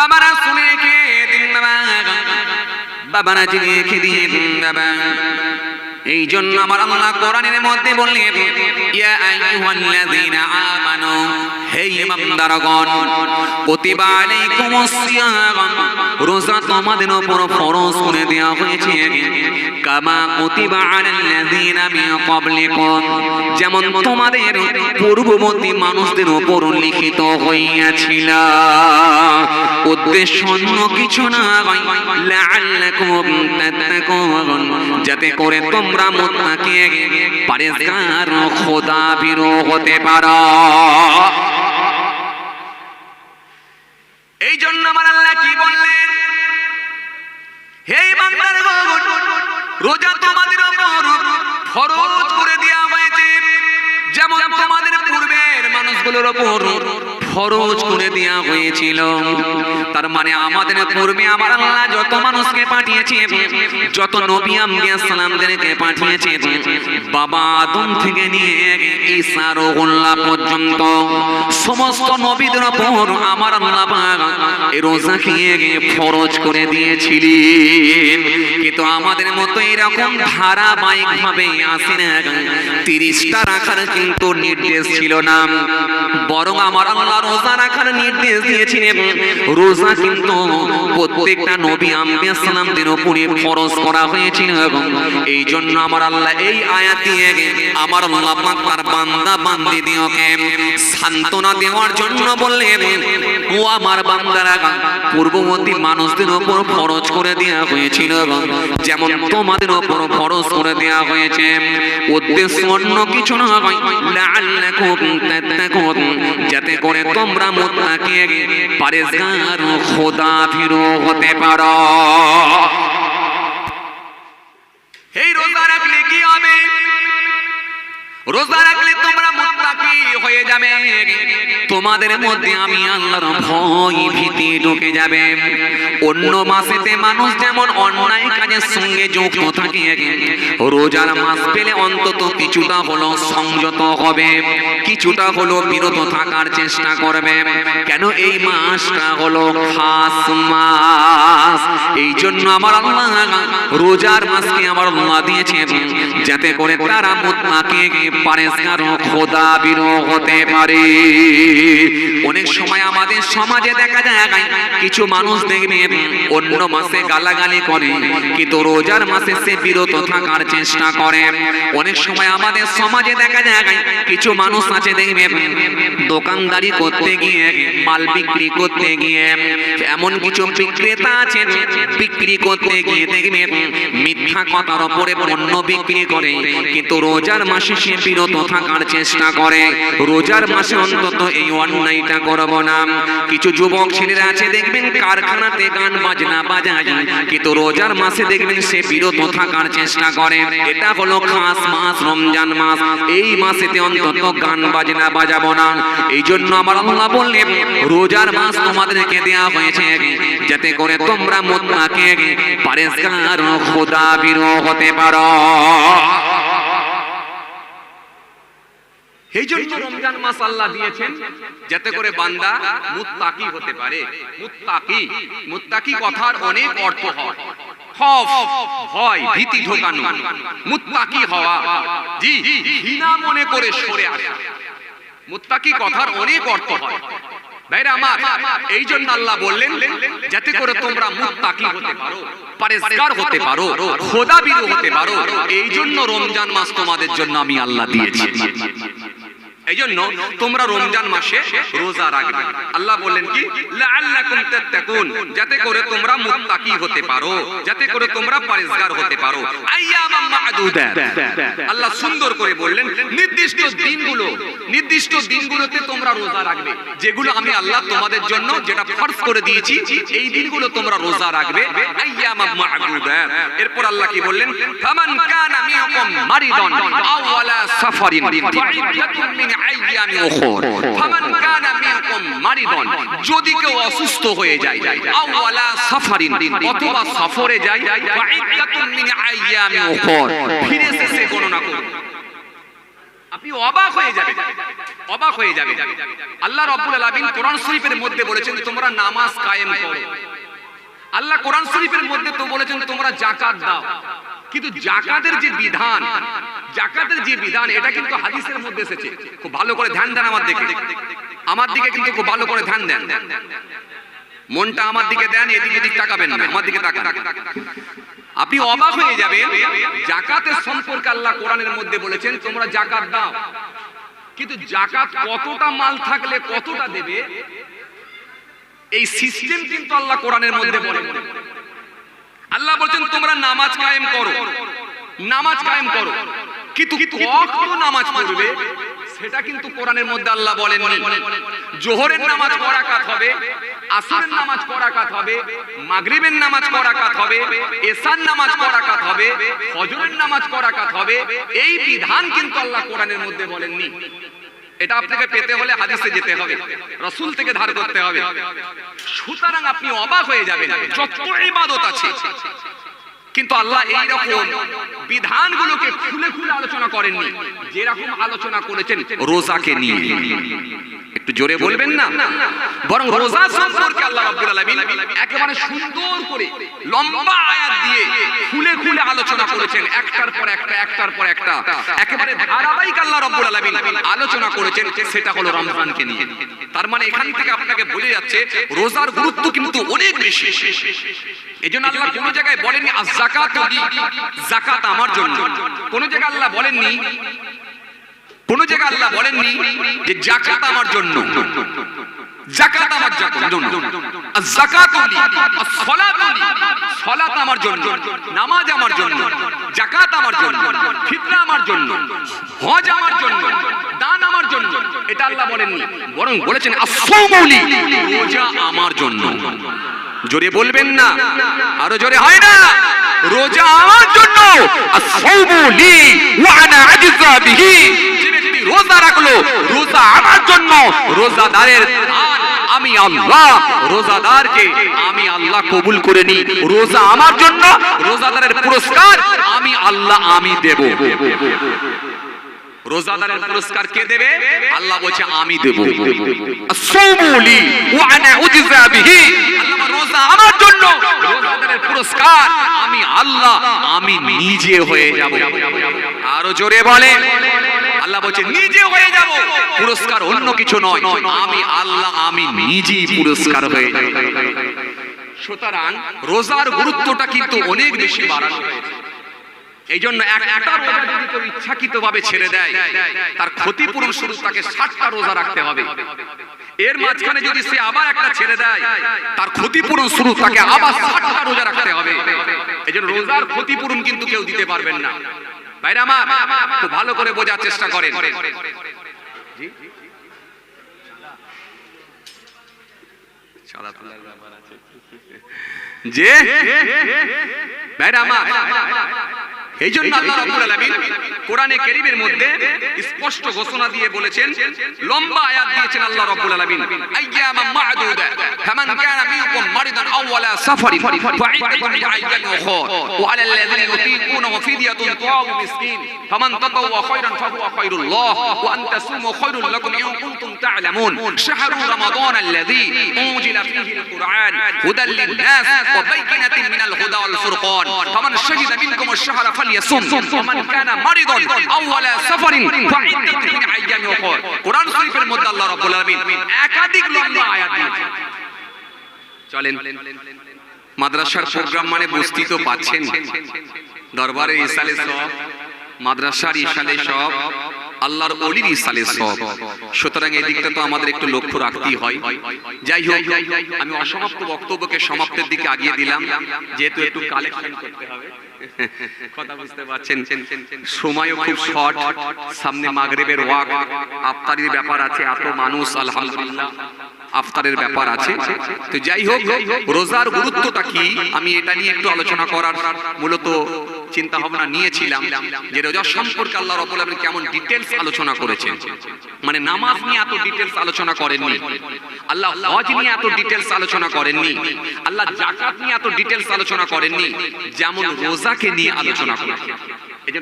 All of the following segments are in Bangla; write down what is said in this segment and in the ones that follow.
বাবারা শুনে খেয়ে দিন বাবা। বাবারা জেনে খেয়ে দিন বাবা। এই জন্য আমার আল্লাহ কোরআনের মধ্যে বললেন, ইয়া আইয়ুহাল্লাযীনা আমানু, হে ঈমানদারগণ কুতিবা আলাইকুমুস সিয়াম, রোজা তোমাদের উপর ফরজ করে দেওয়া হয়েছে। কামা কুতিবা আলাল্লাযীনা মিন ক্বাবলিকুম, যেমন তোমাদের পূর্ববর্তী মানুষদের উপর লিখিত হইয়াছিল। উদ্দেশ্য অন্য কিছু না লাআল্লাকুম তাত্তাকুন, যাতে করে তোমরা মুত্তাকি পরেজগার খোদা বিরো হতে পারো। এই জন্য আমার আল্লাহ কি বললেন? হে বান্দার রোজা তোমাদের উপর ফরজ করে দেওয়া হয়েছে। যেমন তোমাদের পূর্বের মানুষগুলোর উপর ফরজ করে দেওয়া হয়েছিল। তার মানে আমাদের পূর্বে আমার আল্লাহ যত মানুষকে পাঠিয়েছে, যত নবী আম্বিয়া সালামদেরকে পাঠিয়েছে, বাবা আদম থেকে নিয়ে ঈসা রহুল্লাহ পর্যন্ত সমস্ত নবীদের উপর আমার আল্লাহ এই রোজা খেয়ে ফরজ করে দিয়েছিলেন। কিন্তু আমাদের মতো এরকম ধারাবাহিক ভাবে আসে না তিরিশটা রাখার কিন্তু নির্দেশ ছিল না। বরং আমার আল্লাহ রোজা রাখার নির্দেশ দিয়েছিলেন রোজা কিন্তু প্রত্যেকটা নবী আম্বিয়া সালামদের উপরে ফরজ করা হয়েছিল এবং এই জন্য আমার আল্লাহ এই আয়াত দিয়ে আমার তার বান্দা বান্দিদিওকে সান্ত্বনা দেওয়ার জন্য ও আমার বান্দারা, পূর্ববর্তী মানুষদের উপর ফরজ করে দেওয়া হয়েছিল যেমন তোমাদের উপর ফরজ করে দেওয়া হয়েছে, উদ্দেশ্য অন্য কিছু না হয় যাতে করে তোমরা মুত্তাকি পরেজগার খোদা ফিরো হতে পারো। এই রোজা রাখলে কি হবে? রোজা রাখলে তোমরা মুত্তাকি হয়ে যাবে। তোমাদের মধ্যে আমি আল্লাহর ভয় ভীতি ঢুকে যাবে। অন্য মাসেতে মানুষ যেমন অন্যায় কাজের সঙ্গে যুক্ত থাকে, রোজার মাস পেলে অন্তত কিছুটা হলো সংযত হবে, কিছুটা হলো বিরত থাকার চেষ্টা করবে। কেন এই মাসটা হলো খাস মাস? এই জন্য আমার আল্লাহ রোজার মাসকে আমার আল্লাহ দিয়েছে যাতে করে তারা মুত্তাকি কিছু মানুষ দেখবে অন্য মাসে গালাগালি করে, কিন্তু রোজার মাসে সে বিরত থাকার চেষ্টা করে। অনেক সময় আমাদের সমাজে দেখা যায়, কিছু মানুষ আছে দেখবে, দোকানদারি করতে গিয়ে, মাল বিক্রি করতে গিয়ে, এমন কিছু বিক্রেতা বিক্রি করতে গিয়ে দেখবে মিথ্যা কথার পণ্য বিক্রি করে, কিন্তু রোজার মাসে সে বিরত থাকার চেষ্টা করে। রোজার মাসে অন্তত এই অন্যায়টা করব না। কিছু যুবক ছেলেরা আছে, দেখবেন কারখানাতে গান বাজনা বাজায়। কিন্তু রোজার মাসে দেখবেন সে বিরত থাকার চেষ্টা করে। এটা হলো খাস মাস, রমজান মাস। এই মাসেতে অন্তত গান বাজনা বাজাবো না। এই জন্য আমার আল্লাহ বললেন, রোজার মাস তোমাদেরকে দেয়া হয়েছে। যাতে করে তোমরা মোত্তাকে পারেসগার খোদা বিরো হতে পারো। এই জন্য রমজান মাস আল্লাহ দিয়েছেন যাতে করে বান্দা মুত্তাকি হতে পারে। মুত্তাকি। মুত্তাকি কথার অনেক অর্থ হয়। খফ ভয় ভীতি ঢোকানো। মুত্তাকি হওয়া। জি ঘৃণা মনে করে সরে আসা। মুত্তাকি কথার অনেক অর্থ হয়। ভাইরা আমার এই জন্য আল্লাহ বললেন যাতে করে তোমরা মুত্তাকি হতে পারো পারেজগার হতে পারো খোদা বিরু হতে পারো। এই জন্য রমজান মাস তোমাদের জন্য আমি আল্লাহ দিয়েছি। এই জন্য তোমরা রমজান মাসে রোজা রাখবে। আল্লাহ বললেন কি? যাতে করে তোমরা মুত্তাকি হতে পারো, যাতে করে তোমরা পরেজগার হতে পারো। আল্লাহ সুন্দর করে বললেন, নির্দিষ্ট দিনগুলো, নির্দিষ্ট দিনগুলোতে তোমরা রোজা রাখবে। যেগুলো আমি আল্লাহ তোমাদের জন্য যেটা ফরজ করে দিয়েছি, এই দিনগুলো তোমরা রোজা রাখবে। এরপর আল্লাহ কি বললেন? ফামান কানা মিনকুম মারিদান আও আলা সাফারিন ফাইদাতুম মিন যদি কেউ অসুস্থ হয়ে যায় অথবা সফরে যায় ফিরে এসে গণনা করুন। আপনি আল্লাহ রাব্বুল শরীফের মধ্যে বলেছেন, তোমরা নামাজ কায়েম করো। আল্লাহ কোরআন শরীফের মধ্যে তো বলেছেন, তোমরা জাকাত দাও। কিন্তু জাকাতের যে বিধান, জাকাতের যে বিধান, এটা কিন্তু হাদিসের মধ্যে এসেছে। খুব ভালো করে ধ্যান দেন আমার দিকে। আমার দিকে কিন্তু খুব ভালো করে ধ্যান দেন। মনটা আমার দিকে দেন, এদিক এদিক তাকাবেন না, আমার দিকে তাকান। আপনি অবাক হয়ে যাবেন, জাকাতের সম্পর্কে আল্লাহ কোরআনের মধ্যে বলেছেন, তোমরা জাকাত দাও। কিন্তু জাকাত কতটা মাল থাকলে কতটা দেবে, এই সিস্টেম কিন্তু আল্লাহ কোরআনের মধ্যে বলেন আল্লাহ বলছেন, তোমরা নামাজ কায়েম করো। নামাজ কায়েম করো। কিন্তু কখন নামাজ পড়বে? সেটা কিন্তু কোরআনের মধ্যে আল্লাহ বলেন জোহরের নামাজ করাকাত হবে, আসরের নামাজ করাকাত হবে, মাগরিবের নামাজ করাকাত হবে এসার নামাজ করাকাত হবে, ফজরের নামাজ করাকাত হবে। এই বিধান কিন্তু আল্লাহ কোরআনের মধ্যে বলেননি। এটা আপনাকে পেতে হলে হাদিসে যেতে হবে, রসুল থেকে ধার করতে হবে। সুতরাং আপনি অবাক হয়ে যাবেন, যত ইবাদত আছে কিন্তু আল্লাহ এই রকম বিধানগুলোকে খুলে খুলে আলোচনা করেননি যেরকম আলোচনা করেছেন রোজাকে নিয়ে। একটু জোরে বলবেন না? বরং রোজা সম্পর্কে আল্লাহ রাব্বুল আলামিন একেবারে সুন্দর করে লম্বা আয়াত দিয়ে খুলে খুলে আলোচনা করেছেন একটার পর একটা একটার পর একটা। একেবারে ধারাবাহিক আল্লাহ রাব্বুল আলামিন আলোচনা করেছেন সেটা হলো রমজানকে নিয়ে। তার মানে এখান থেকে আপনাকে বলে যাচ্ছে রোজার গুরুত্ব কিন্তু অনেক বেশি। এজন্য আল্লাহ কোন জায়গায় বলেননি আজ জাকাত জাকাত আমার জন্য। কোন জায়গায় আল্লাহ বলেননি, কোন জায়গায় আল্লাহ বলেননি যে জাকাত আমার জাকাত আমার জাকাত আমার নামাজ আমার জাকাত আমার আমার আমার দান আমার এটা আল্লাহ বলেননি, বরং বলেছেন আমার জন্য। জোরে বলবেন না, আরও জোরে হয় না। রোজা রোজা রাখল, রোজা আমার জন্য আমি আল্লাহ, রোজাদারকে আমি আল্লাহ কবুল করে নি রোজা আমার জন্য, রোজাদারের পুরস্কার আমি আল্লাহ আমি দেব। রোজাদারের পুরস্কার কে দেবে? আল্লাহ বলছে আমি দেব। আসৌমুলি ওয়া আনা উজজা বিহি। আল্লাহ রোজা আমার জন্য। রোজাদারের পুরস্কার আমি আল্লাহ আমি নিজে হয়ে যাব। আরও জোরে বলে। আল্লাহ বলছে নিজে হয়ে যাব। পুরস্কার অন্য কিছু নয়। আমি আল্লাহ আমি নিজেই পুরস্কার হয়ে যাব। সুতরাং রোজার গুরুত্বটা কিন্তু অনেক বেশি বাড়ানো হয়েছে। এই জন্য একটা রোজা যদি কেউ ইচ্ছাকৃত ভাবে ছেড়ে দেয় তার ক্ষতিপূরণ শুরু তাকে ষাটটা রোজা রাখতে হবে। এর মাঝখানে যদি সে আবার একটা ছেড়ে দেয় তার ক্ষতিপূরণ শুরু তাকে আবার ষাটটা রোজা রাখতে হবে। এই জন্য রোজার ক্ষতিপূরণ কিন্তু কেউ দিতে পারবেন না। ভাইরা আমার খুব ভালো করে বোঝার চেষ্টা করেন। যে? ভাইরা আমার। এই জন্য আল্লাহ রাব্বুল আলামিন কোরআনে কারীমের মধ্যে স্পষ্ট ঘোষণা দিয়ে বলেছেন, লম্বা আয়াত দিয়েছেন আল্লাহ রাব্বুল আলামিন। আইয়ামা মা'দুদা, ফামান কানা মিনকুম মারিদান আও ওয়ালা ওয়া আলাল লাযিনা ফিদিয়াতুন মিসকিন, ফামান তাতাওয়া খায়রান ফাহুয়া খায়রুল্লাহ, ওয়া খায়রুল লাকুম ইন কুনতুম তা'লামুন। শাহরু রমাদান আল্লাযী ফীহি আল কুরআন হুদাল লিন-নাস ওয়া মিনাল হুদা ওয়াল ফুরকান। ফামান শাহিদা মিনকুম আশ-শাহরা ইয়াসুম ওমান একাধিক লম্বা আয়াত চলেন, মাদ্রাসার প্রোগ্রাম মানে বুঝতেই তো পাচ্ছেন দরবারে ইসালে সব মাদ্রাসার ইসালে সব আল্লাহর অলির ইসালে সব সুতরাং এই দিকটা তো আমাদের একটু লক্ষ্য রাখতেই হয়। যাই হোক, আমি অসমাপ্ত বক্তব্যকে সমাপ্তের দিকে আগিয়ে দিলাম। যেহেতু একটু কালেকশন করতে হবে। কথা সময়ও খুব শর্ট সামনে মাগরিবের ওয়াক আফতারির ব্যাপার আছে, এত মানুষ, আলহামদুলিল্লাহ। আফতারের ব্যাপার আছে। তো যাই হোক, রোজার গুরুত্বটা কি? আমি এটা নিয়ে একটু আলোচনা করার মূলত চিন্তা ভাবনা নিয়েছিলাম যে রোজা সম্পর্কে আল্লাহ রাব্বুল আলামিন কেমন ডিটেলস আলোচনা করেছেন। মানে নামাজ নিয়ে এত ডিটেলস আলোচনা করেননি। আল্লাহ হজ নিয়ে এত ডিটেলস আলোচনা করেননি। আল্লাহ জাকাত নিয়ে এত ডিটেলস আলোচনা করেননি। যেমন রোজাকে নিয়ে আলোচনা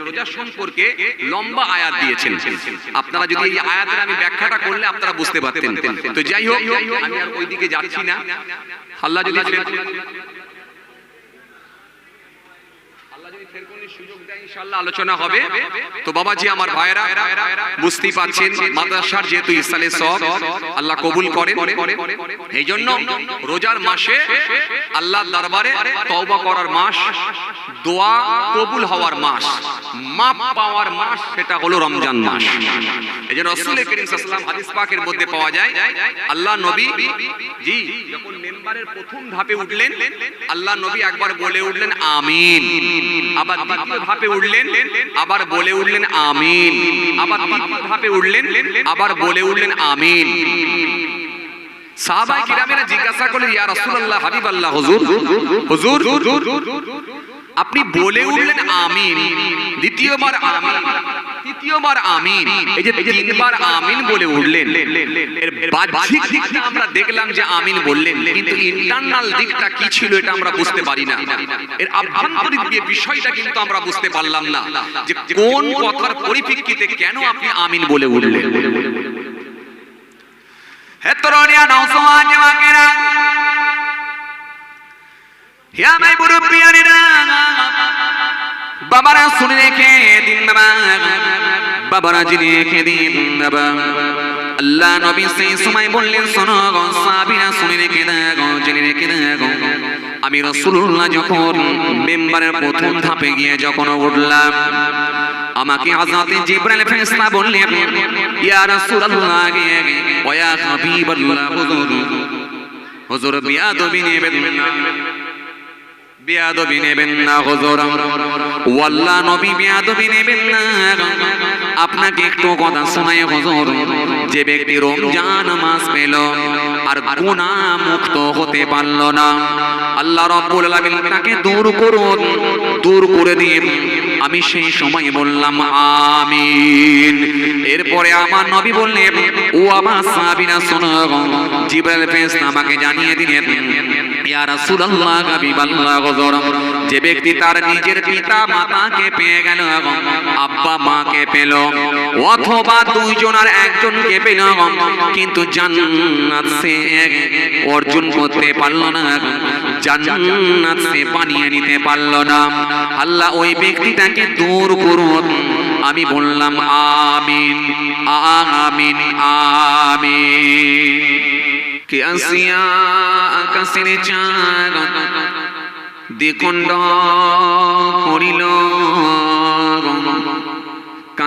রোজা সম্পর্কে লম্বা আয়াত দিয়েছেন। আপনারা যদি এই আমি ব্যাখ্যাটা আপনারা বুঝতে পারতেন। তো যাই হোক, আমি আর ওইদিকে যাচ্ছি না। আল্লাহ সুযোগ দেয়, ইনশাআল্লাহ আমার ভাইরা বুঝতেই পাচ্ছেন মাদ্রাসার যেহেতু ইসালে সব, আল্লাহ কবুল করেন। এই জন্য রোজার মাসে আল্লাহ দরবারে তওবা করার মাস, দোয়া কবুল হওয়ার মাস, মাপ পাওয়ার মাস, সেটা হলো রমজান মাস। এই জন্য রাসূল করিম পাকের মধ্যে পাওয়া যায়, আল্লাহ নবী, জি, যখন মেম্বারের প্রথম ধাপে উঠলেন, আল্লাহ নবী একবার বলে উঠলেন, আমিন। আবার দ্বিতীয় ধাপে উঠলেন, আবার বলে উঠলেন আমিন। আবার দ্বিতীয় ধাপে উঠলেন, আবার বলে উঠলেন আমিন। সাহাবায়ে কিরামেরা জিজ্ঞাসা করলেন, ইয়া রাসূলুল্লাহ, হাবিবাল্লাহ হুজুর হুজুর। আপনি বলে উঠলেন আমিন, দ্বিতীয়বার আমিন। তৃতীয়বার আমিন। এই যে তিনবার আমিন বলে উঠলেন। এর বাহ্যিক দিকটা আমরা দেখলাম যে আমিন বললেন কিন্তু ইন্টারনাল দিকটা কি ছিল এটা আমরা বুঝতে পারি না। এর আভ্যন্তরিক যে বিষয়টা কিন্তু আমরা বুঝতে পারলাম না যে কোন কথার পরিপ্রেক্ষিতে কেন আপনি আমিন বলে উঠলেন? হিয়া মুরব্বিয়ানিরা বাবারা শুনে রেখে দিন বাবা। বাবারা জেনে রেখে দিন বাবা। আল্লাহ নবী সেই সময় বললেন, শোনো গো, সাহাবীরা শুনে রেখে দাও জেনে রেখে দাও আমি রাসূলুল্লাহ যখন মেম্বারের প্রথম ধাপে গিয়ে যখন উঠলাম, আমাকে আজাতে জিব্রাইল ফেরেশতা বললেন, ইয়া রাসূলুল্লাহ, ওয়া ইয়া হাবিবাল্লাহ, হুজুর। হুজুর বিয়াদবি নেবেন না বেয়াদবি নেবেন না হুজুর ওয়াল্লাহ নবী বেয়াদবি নেবেন না। আপনাকে একটু কথা শোনাই, হুজুর। যে ব্যক্তি রমজান মাস পেল, আর গুনাহ মুক্ত হতে পারল না। আল্লাহ রাব্বুল আলামিন তাকে দূর করুন, দূর করে দিন। আমি সেই সময় বললাম, আমিন। এরপরে আমার নবী বললেন, ও আমার সাহাবীরা, শোনো জিবরাইল ফেরেশতা আমাকে জানিয়ে দিলেন, ইয়া রাসূলুল্লাহ, হাবিবাল্লাহ, হুজুর। যে ব্যক্তি তার নিজের পিতা মাতাকে পেয়ে গেল আব্বা মাকে পেল অথবা দুইজন আর একজনকে পেল কিন্তু জান্নাত সে অর্জন করতে পারল না। জান্নাত সে বানিয়ে নিতে পারল না। আল্লাহ ওই ব্যক্তিটাকে দূর করুন। আমি বললাম, আমিন আমিন আমিন। কে আসিয়া আকাশের করিল।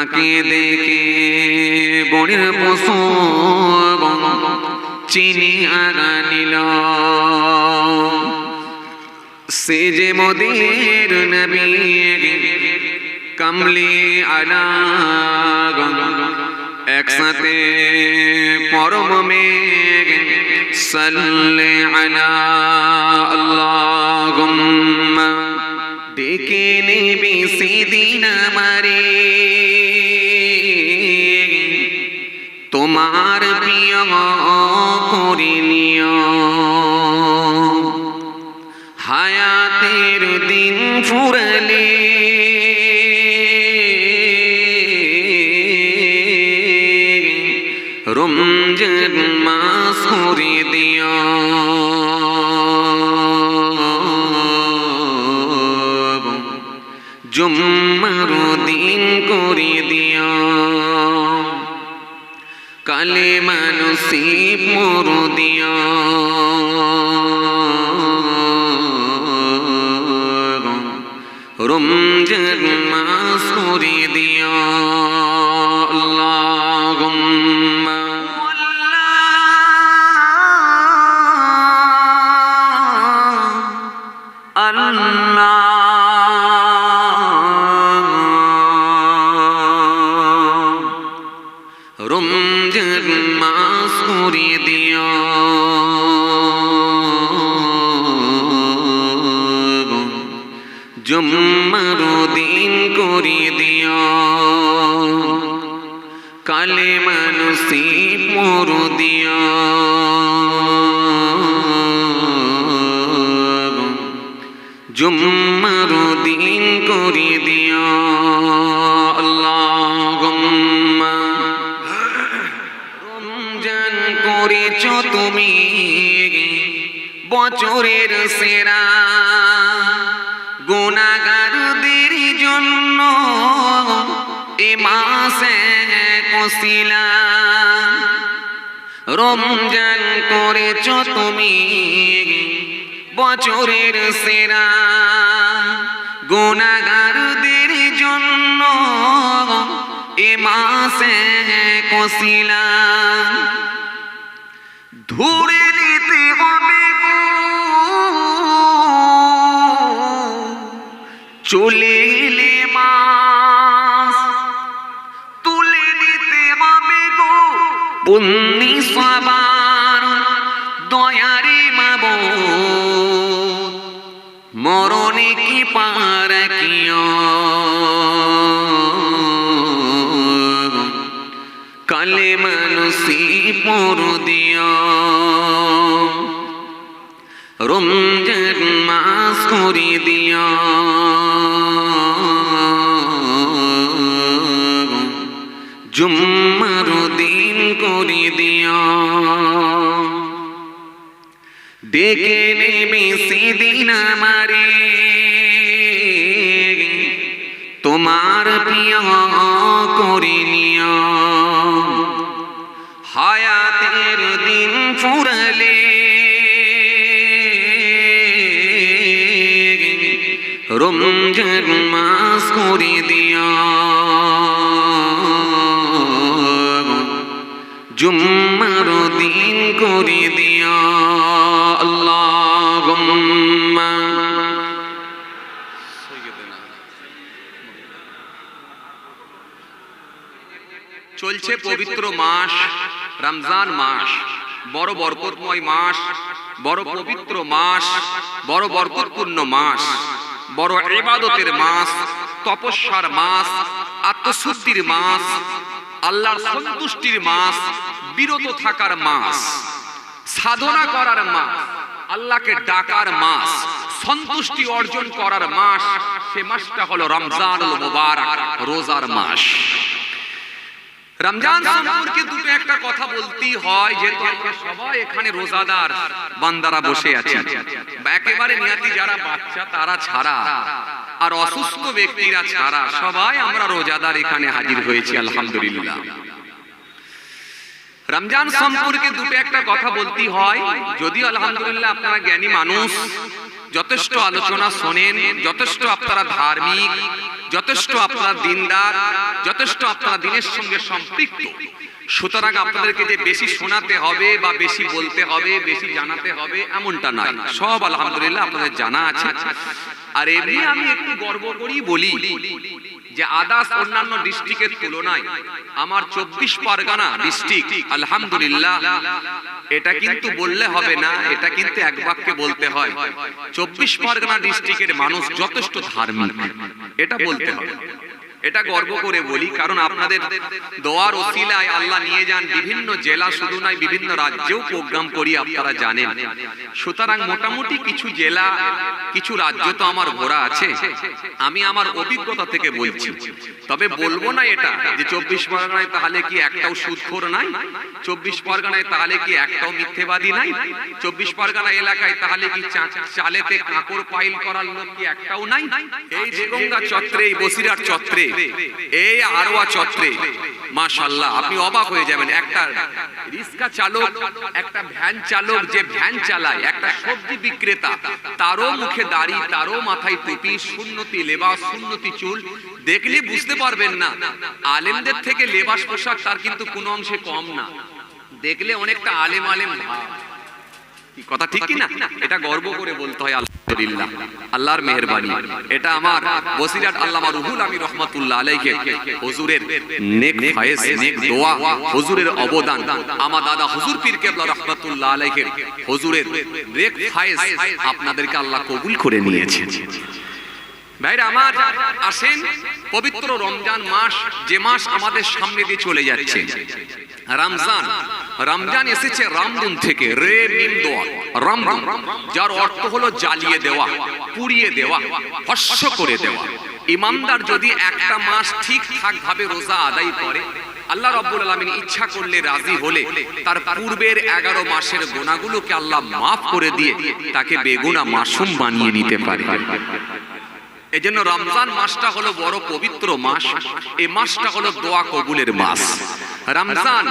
কাকে দেখে বনের পশু চিনি আগানিল সে যে মোদের নবী, কামলি আলা একসাথে পরম মেঘ, সাল্লে আলা আল্লাহুম্মা। ডেকে নেবে সেদিন করে নিও। হায়াতের দিন ফুরলে রমজান মাস করে দিও। করেছ তুমি বছরের সেরা। গুণাগারদের জন্য এ মাসে কসিলা। রমজান করেছ তুমি বছরের সেরা। গুণাগারদের জন্য এ মাসে কসিলা। ধরে নিতে হবে চলে এলে মাস তুলে নিতে হবে গো। পুণ্যি সবার দয়ারে মাব মরণে কি পার কিয় রমজান মাস করে দিয় জুম্মার দিন করে দিয় ডেকে নেবে সেদিন আমারে। তোমার প্রিয় করে নিয় রমজান মাস করে দিয়া। জুম্মার দিন করে দিয়। আল্লাহ চলছে পবিত্র মাস, রমজান মাস। বড় বরকতময় মাস, বড় পবিত্র মাস, বড় বরকতপূর্ণ মাস। বড় ইবাদতের মাস, তপস্যার মাস, আত্মশুদ্ধির মাস, আল্লাহর সন্তুষ্টির মাস, বিরত থাকার মাস, সাধনা করার মাস, আল্লাহকে ডাকার মাস, সন্তুষ্টি অর্জন করার মাস, সে মাসটা হলো রমজানুল মুবারক, রোজার মাস। রমজান সম্পর্কে একটা কথা বলতেই হয় যেহেতু আমরা সবাই এখানে রোজাদার, বান্দারা বসে আছে। একেবারে নিয়াতি যারা বাচ্চা, তারা ছাড়া। আর অসুস্থ ব্যক্তিরা ছাড়া। সবাই আমরা রোজাদার এখানে হাজির হয়েছি, আলহামদুলিল্লাহ। রমজান সম্পর্কে দুটো একটা কথা বলতে হয়। যদিও আলহামদুলিল্লাহ আপনারা জ্ঞানী মানুষ, যথেষ্ট আলোচনা শোনেন, যথেষ্ট আপনারা ধার্মিক, যথেষ্ট আপনারা দিনদার, যথেষ্ট আপনারা দিনের সঙ্গে সম্পৃক্ত। সুতরাং আপনাদেরকে যে বেশি শোনাতে হবে বা বেশি বলতে হবে, বেশি জানাতে হবে, এমনটা নয়। সব আলহামদুলিল্লাহ আপনাদের জানা আছে। আর এমনি আমি একটু গর্ব করি বলি যে আদাস অন্যান্য ডিস্ট্রিক্টের তুলনায় আমার চব্বিশ পরগনা ডিস্ট্রিক্ট, আলহামদুলিল্লাহ, এটা কিন্তু বললে হবে না, এটা কিন্তু এক বাক্যে বলতে হয়। চব্বিশ পরগনা ডিস্ট্রিক্টের মানুষ যথেষ্ট ধার্মিক, এটা বলতে হবে। এটা গর্ব করে বলি, কারণ আপনাদের দোয়ার ওসিলায় আল্লাহ নিয়ে যান বিভিন্ন জেলা, শুধু নয় বিভিন্ন রাজ্যেও প্রোগ্রাম করি, আপনারা জানেন। সুতরাং মোটামুটি কিছু জেলা, কিছু রাজ্য তো আমার ঘোরা আছে। আমি আমার অভিজ্ঞতা থেকে বলছি। তবে বলব না এটা, যে চব্বিশ পরগনায় তাহলে কি একটাও সুদখোর নাই? চব্বিশ পরগনায় তাহলে কি একটাও মিথ্যেবাদী নাই? চব্বিশ পরগনা এলাকায় তাহলে কি চালেতে কাঁকড় পাইল করার লোক কি একটাও নাই? এই দেগঙ্গা চত্রে, এই বসিরার চত্রে এই আরোয়া চত্রে মাশাল্লাহ, আপনি অবাক হয়ে যাবেন। একটা রিক্সা চালক, একটা ভ্যান চালক যে ভ্যান চালায়, একটা সবজি বিক্রেতা, তারও মুখে দাড়ি, তারও মাথায় টুপি শূন্যতি লেবাস শূন্যতি চুল, দেখলে বুঝতে পারবেন না। আলেমদের থেকে লেবাস পোশাক তার কিন্তু কোনো অংশে কম না। দেখলে অনেকটা আলেম আলেম ভাব। কথা ঠিক কিনা? এটা গর্ব করে বলতে হয় আলহামদুলিল্লাহ। আল্লাহর মেহেরবানি। এটা আমার বসিরাট আল্লামা রুহুল আমি রহমাতুল্লাহ আলাইকে হুজুরের নেক ফায়েজ নেক দোয়া হুজুরের অবদান। আমার দাদা হুজুর পীর কেবলা রহমাতুল্লাহ আলাইকে হুজুরের নেক ফায়েজ আপনাদেরকে আল্লাহ কবুল করে নিয়েছেন। ভাইরা আমার আসেন, পবিত্র রমজান মাস যে মাস আমাদের সামনে দিয়ে চলে যাচ্ছে। রমজান রমজান এসেছে রামদুন থেকে, রে মিম দোয়া রামদুন যার অর্থ হলো জ্বালিয়ে দেওয়া, পুড়িয়ে দেওয়া ভস্য করে দেওয়া। ইমানদার যদি একটা মাস ঠিকঠাক ভাবে রোজা আদায় করে, আল্লাহ রব্বুল আলমিন ইচ্ছা করলে রাজি হলে, তার পূর্বের এগারো মাসের গোনাগুলোকে আল্লাহ মাফ করে দিয়ে তাকে বেগুনা মাসুম বানিয়ে নিতে পারে। এজন্য রমজান মাসটা হলো বড় পবিত্র মাস। এই মাসটা হলো দোয়া কবুলের মাস। রমজান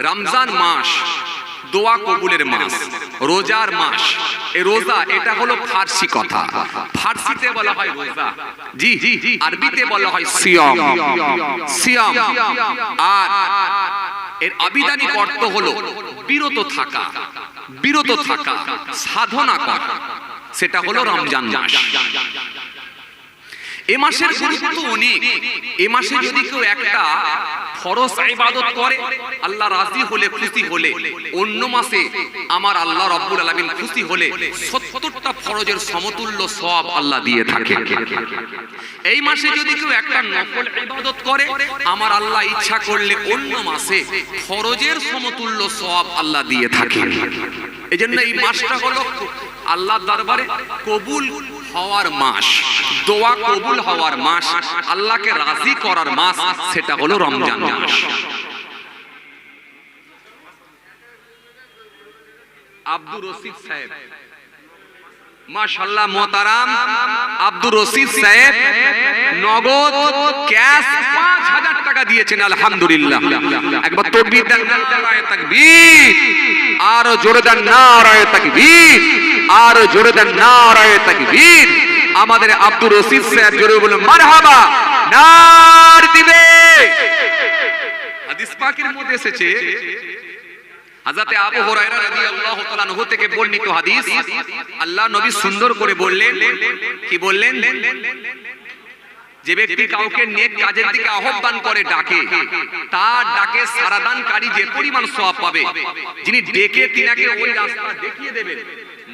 রমজান মাস দোয়া কবুলের মাস, রোজার মাস। এই রোজা, এটা হলো ফার্সি কথা। ফার্সিতে বলা হয় রোজা। জি জি আরবিতে বলা হয় সিয়াম। সিয়াম। আর এর আবিধানিক অর্থ হলো বিরত থাকা। বিরত থাকা, সাধনা করা। সেটা হলো রমজান মাস। এ মাসের গুরুত্ব অনেক। এ মাসে যদি কেউ একটা ফরজ ইবাদত করে, আল্লাহ রাজি হলে, খুশি হলে, অন্য মাসে আমার আল্লাহ রব্বুল আলামিন খুশি হলে 70টা ফরজের সমতুল্য সওয়াব আল্লাহ দিয়ে থাকে। এই মাসে যদি কেউ একটা নফল ইবাদত করে, আমার আল্লাহ ইচ্ছা করলে অন্য মাসে ফরজের সমতুল্য সওয়াব আল্লাহ দিয়ে থাকে। এজন্য এই মাসটা হলো আল্লাহর দরবারে কবুল হওয়ার মাস, দোয়া কবুল হওয়ার মাস, আল্লাহকে রাজি করার মাস, সেটা হলো রমজান মাস। আব্দুর রশিদ সাহেব। মাশাআল্লাহ, মোহতারাম। আব্দুর রশিদ সাহেব, নগদ ক্যাশ 5000 টাকা দিয়েছেন, আলহামদুলিল্লাহ। একবার তাকবীর দেন নারায়ে তাকবীর। আর জোরে দেন, নারায়ে তাকবীর। আর জোরে দেন, নারায়ে তাকবীর। আমাদের আব্দুর রশিদ সাহেব জোরে বলুন মারহাবা, নার দিবে। হাদিস পাকের মধ্যে এসেছে, হাজরাতে আবু হুরায়রা রাদিয়াল্লাহু তাআলা আনহু থেকে বর্ণিত হাদিস। আল্লাহ নবী সুন্দর করে বললেন, কি বললেন? যে ব্যক্তি কাউকে নেক কাজের দিকে আহ্বান করে, ডাকে, তার ডাকে সারাদানকারী যে পরিমাণ সওয়াব পাবে, যিনি ডেকে তিনাকে ওই রাস্তা দেখিয়ে দেবেন।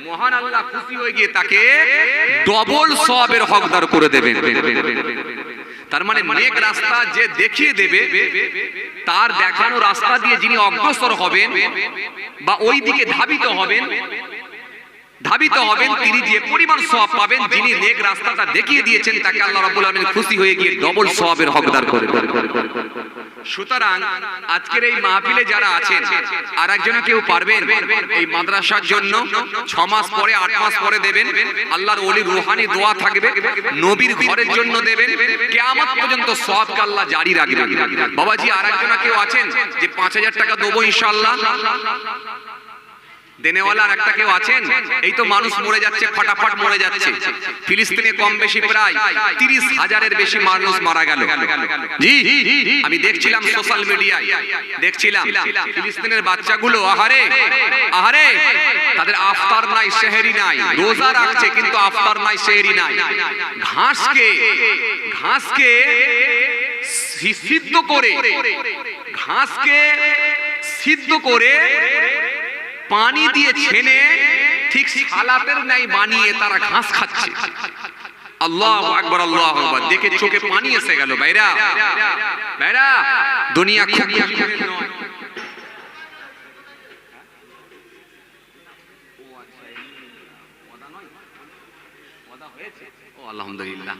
মহান আল্লাহ খুশি হয়ে গিয়ে তাকে ডবল সবের হকদার করে দেবেন। তার মানে নেক রাস্তা যে দেখিয়ে দেবে তার দেখানো রাস্তা দিয়ে যিনি অগ্রসর হবেন বা ওই দিকে ধাবিত হবেন ধাবিত হবেন তিনি যে পরিমাণ সওয়াব পাবেন যিনি নেক রাস্তাটা দেখিয়ে দিয়েছেন তাকে আল্লাহ রাব্বুল আলামিন খুশি হয়ে গিয়ে ডবল সওয়াবের হকদার করে সুতরাং আজকের এই মাহফিলে যারা আছেন আর একজন কেউ পারবেন? এই মাদ্রাসার জন্য ছ মাস পরে আট মাস পরে দেবেন। আল্লাহর ওলি রুহানি দোয়া থাকবে। নবীর ঘরের জন্য দেবেন। কেয়ামত পর্যন্ত সবকে আল্লাহ জারি রাখবেন। বাবাজি আর একজন কেউ আছেন? যে পাঁচ হাজার টাকা দেবো ইনশাল্লাহ দেনেওয়ালা আর একটা কেউ আছেন? এই তো মানুষ মরে যাচ্ছে ফটাফট মরে যাচ্ছে। ফিলিস্তিনে কম বেশি প্রায় তিরিশ হাজারের বেশি মানুষ মারা গেল। জি। আমি দেখছিলাম সোশ্যাল মিডিয়ায়। দেখছিলাম। ফিলিস্তিনের বাচ্চাগুলো আহারে আহারে তাদের আফতার নাই সেহেরি নাই। রোজা রাখছে কিন্তু আফতার নাই সেহেরি নাই। ঘাসকে ঘাসকে সিদ্ধ করে ঘাসকে সিদ্ধ করে পানি দিয়ে ছেনে ঠিক সালাতের নাই বানিয়ে তারা ঘাস খাচ্ছে। আল্লাহ আকবর আল্লাহ আকবর। দেখে চোখে পানি এসে গেল। বাইরা বাইরা দুনিয়া খুব নয়। আলহামদুলিল্লাহ।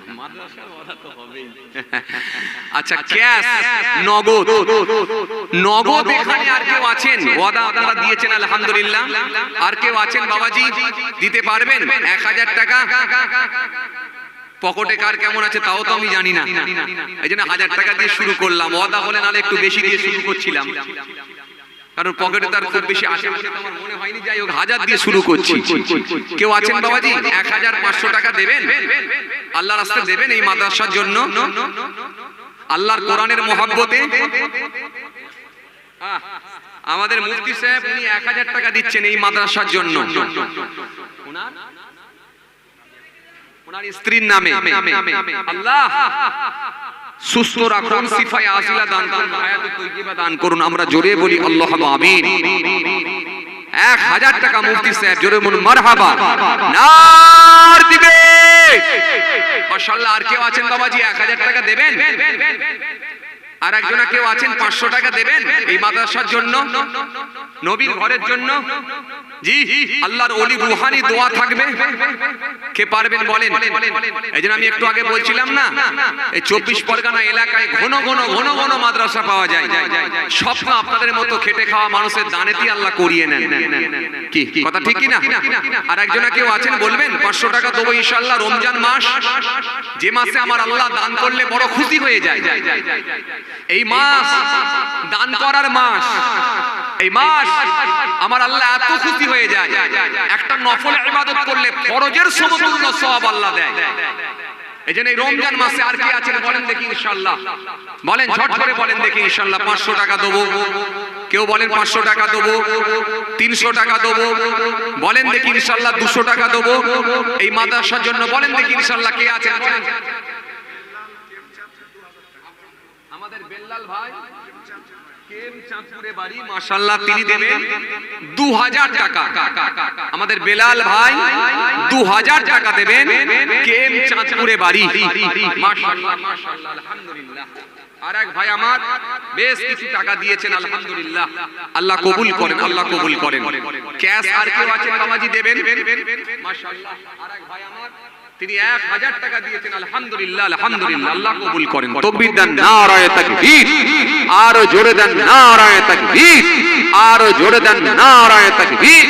আচ্ছা ক্যাশ নগদ। নগদ এখানে আর কেউ আছেন? ওয়াদা আপনারা দিয়েছেন আলহামদুলিল্লাহ। আর কেউ আছেন বাবাজি? দিতে পারবেন? এক হাজার টাকা। পকেটে কার কেমন আছে তাও তো আমি জানি না। এই জন্য হাজার টাকা দিয়ে শুরু করলাম। ওয়াদা হলে নাহলে একটু বেশি দিয়ে শুরু করছিলাম। কারণ পকেটে তার খুব বেশি আসে আমার মনে হয়নি যাই হোক হাজার দিয়ে শুরু করছি। কেউ আছেন বাবাজি? এক হাজার পাঁচশো টাকা দেবেন? আল্লাহ রাস্তা দেবেন এই মাদ্রাসার জন্য? আল্লাহর কোরআনের মহাব্বতে? আমাদের মুফতি সাহেব উনি এক হাজার টাকা দিচ্ছেন এই মাদ্রাসার জন্য। ওনার? স্ত্রীর নামে। আল্লাহ! সুস্থ রাখুন, সিফায় আসিলা দান করুন, হায়াতে তৈয়বা দান করুন, আমরা জোরে বলি আল্লাহ আমিন। এক হাজার টাকা মুফতি সাহেব, জোরে বলুন, মারহাবা। নার দিবে। মাশাআল্লাহ, আর কেউ আছেন বাবাজি, এক হাজার টাকা দেবেন? আর একজনা কেউ আছেন পাঁচশো টাকা দেবেন এই মাদ্রাসার জন্য? নবীর ঘরের জন্য? জি, আল্লাহর অলি রুহানি দোয়া থাকবে। কে পারবেন বলেন? এই জন্য আমি একটু আগে বলছিলাম না, এই চব্বিশ পরগনা এলাকায় ঘন ঘন ঘন ঘন মাদ্রাসা পাওয়া যায়। স্বপ্ন আপনাদের মতো খেটে খাওয়া মানুষের দানেতি আল্লাহ করিয়ে নেন। কি, কথা ঠিক কি না আর একজনা কেউ আছেন বলবেন, পাঁচশো টাকা দেবো ইনশাল্লাহ রমজান মাস। যে মাসে আমার আল্লাহ দান করলে বড় খুশি হয়ে যায়। এই মাস দান করার মাস। এই মাস আমার আল্লাহ এত খুশি হয়ে যায়। একটা নফল ইবাদত করলে ফরজের সমতুল্য সওয়াব আল্লাহ দেয়। এই জন্য এই রমজান মাসে আর কি আছেন বলেন দেখি ইনশাল্লাহ বলেন, ঝট করে বলেন দেখি ইনশাল্লাহ পাঁচশো টাকা দেবো। কেউ বলেন পাঁচশো টাকা দেবো, তিনশো টাকা দেবো। বলেন দেখি ইনশাল্লাহ দুশো টাকা দেবো। এই মাদ্রাসার জন্য বলেন দেখি ইনশাল্লাহ কে আছেন বলেন ভাই। চাঁদপুরে বাড়ি? মাশাআল্লাহ, তিনি দেবেন 2000 টাকা। আমাদের বেলাল ভাই 2000 টাকা দেবেন কেম চাঁদপুরে বাড়ি? মাশাআল্লাহ মাশাআল্লাহ, আলহামদুলিল্লাহ। আর এক ভাই আমার, বেশ কিছু টাকা দিয়েছেন আল্লাহ কবুল করেন, আল্লাহ কবুল করেন। ক্যাশ আর কেউ আছেন, বাবাজি দেবেন। মাশাআল্লাহ, আর এক ভাই আমার তিনি এক হাজার টাকা দিয়েছেন আলহামদুলিল্লাহ আলহামদুলিল্লাহ আল্লাহ কবুল করেন। তকবীর দেন নারায়ে তাকবীর। আরও জোরে দেন নারায়ে তাকবীর। আরও জোরে দেন তাকবীর।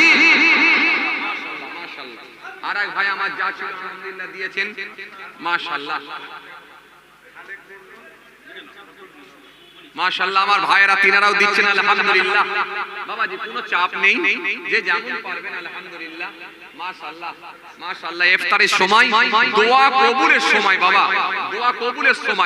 আর এক ভাই আমার যা ছিল আলহামদুলিল্লাহ দিয়েছেন। মাশাআল্লাহ। মাশাআল্লাহ আমার ভাইয়েরা তিনারাও দিচ্ছেন আলহামদুলিল্লাহ। বাবাজি কোনো চাপ নেই। যে যেমন পারবেন আলহামদুলিল্লাহ। মাশাআল্লাহ ইফতারের সময় দোয়া কবুলের সময় বাবা দোয়া কবুলের সময়।